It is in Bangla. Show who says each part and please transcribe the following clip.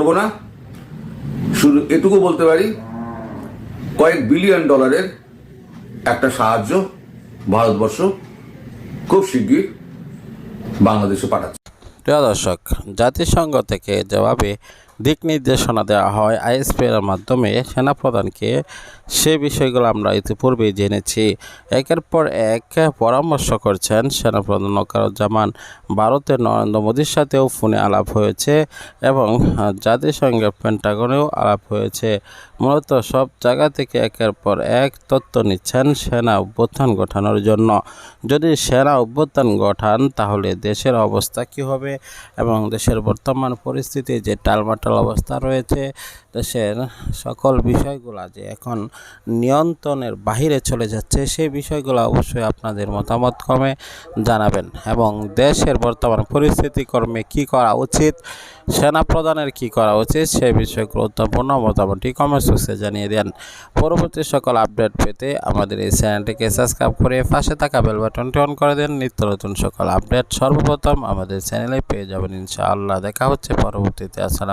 Speaker 1: করব না। শুধু এটুকু বলতে পারি, কয়েক বিলিয়ন ডলারের একটা সাহায্য ভারতবর্ষ খুব শিগগির বাংলাদেশে পাঠাচ্ছে।
Speaker 2: প্রিয় দর্শক, জাতিসংঘ থেকে যেভাবে দিক নির্দেশনা দেওয়া হয় আইএসপি এর মাধ্যমে সেনাপ্রধানকে। সে বিষয়গুলো আমরা ইতিপূর্বেই জেনেছি। একের পর এক পরামর্শ করছেন সেনাপ্রধান ওকারুজ্জামান ভারতের নরেন্দ্র মোদীর সাথেও ফোনে আলাপ হয়েছে এবং আহ, জাতিসংঘের পেন্টাগনেও আলাপ হয়েছে। মূলত সব জায়গা থেকে একের পর এক তথ্য নিচ্ছেন সেনা অভ্যুত্থান ঘটানোর জন্য। যদি সেনা অভ্যুত্থান ঘটান তাহলে দেশের অবস্থা কী হবে এবং দেশের বর্তমান পরিস্থিতি যে টালমাটাল অবস্থা রয়েছে। দেশের সকল বিষয়গুলো যে এখন নিয়ন্ত্রণের বাহিরে চলে যাচ্ছে, সেই বিষয়গুলো অবশ্যই আপনাদের মতামত কমে জানাবেন এবং দেশের বর্তমান পরিস্থিতি কর্মে কী করা উচিত সেনা প্রদানের কী করা উচিত, সে বিষয়ে গুরুত্বপূর্ণ মতামতটি কমেন্ট বক্সে জানিয়ে দেন। পরবর্তী সকল আপডেট পেতে আমাদের এই চ্যানেলটিকে সাবস্ক্রাইব করে পাশে থাকা বেল বাটনটি অন করে দেন। নিত্য নতুন সকল আপডেট সর্বপ্রথম আমাদের চ্যানেলে পেয়ে যাবেন। ইনশাআল্লাহ দেখা হচ্ছে পরবর্তীতে। আসসালাম